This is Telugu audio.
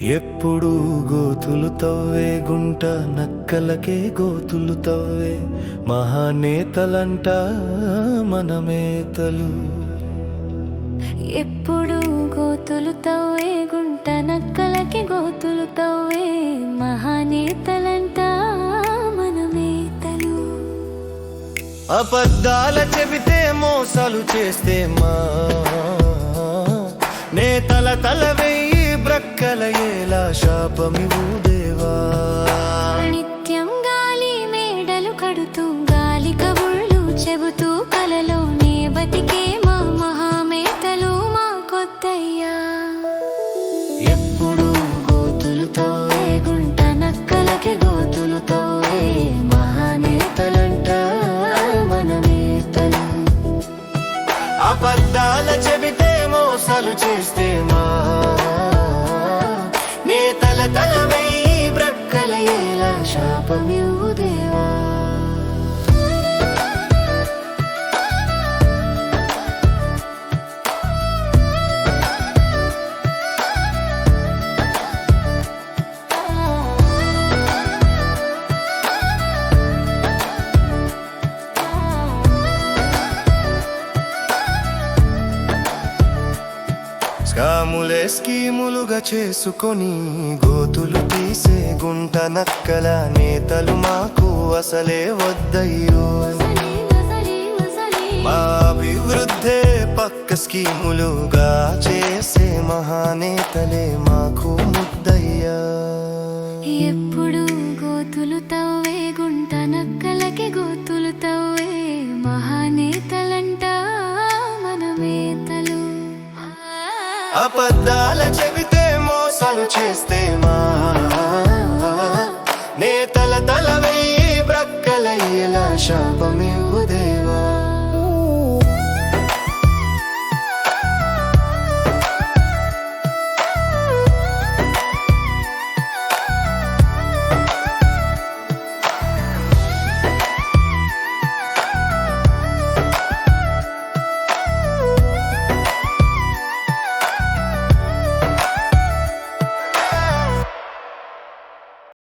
ఎప్పుడు గోతులు తవ్వే గుంట నక్కలకే గోతులు తవ్వే మహానేతలంట మనమేతలు. ఎప్పుడు గోతులు తవ్వే గుంట నక్కలకి గోతులు తవ్వే మహానేతలంట మనమేతలు. అబద్ధాల చెబితే మోసాలు చేస్తే మా నేతల తల వెయ్యి బ్రక్కల ఏలా శాపమివు దేవా. నిత్యం గాలి మేడలు కడుతూ గాలి కబుళ్ళు చెబుతూ కలలోనే బతికే మా మహామేతలు మా కొత్తయ్యా. ఎప్పుడు గోతులు తవ్వే గుంట నక్కలకి గోతులు తవ్వే మహానేతలంట మనమేతలు. అబద్ధాల చెబితే మోసాలు చేస్తే మా unstoppable. స్కాములే స్కీములుగా చేసుకొని గోతులు తీసే గుంట నక్కల నేతలు మాకు అసలే వద్దయ్యో. మా అభివృద్ధే పక్క స్కీములుగా చేసే మహానేతలే మాకు అబద్ధాల చెబితే మోసాలు చేస్తే మా నేతల తల వెయ్యి ప్రక్కలయ్యేలా శాపమివ్వదే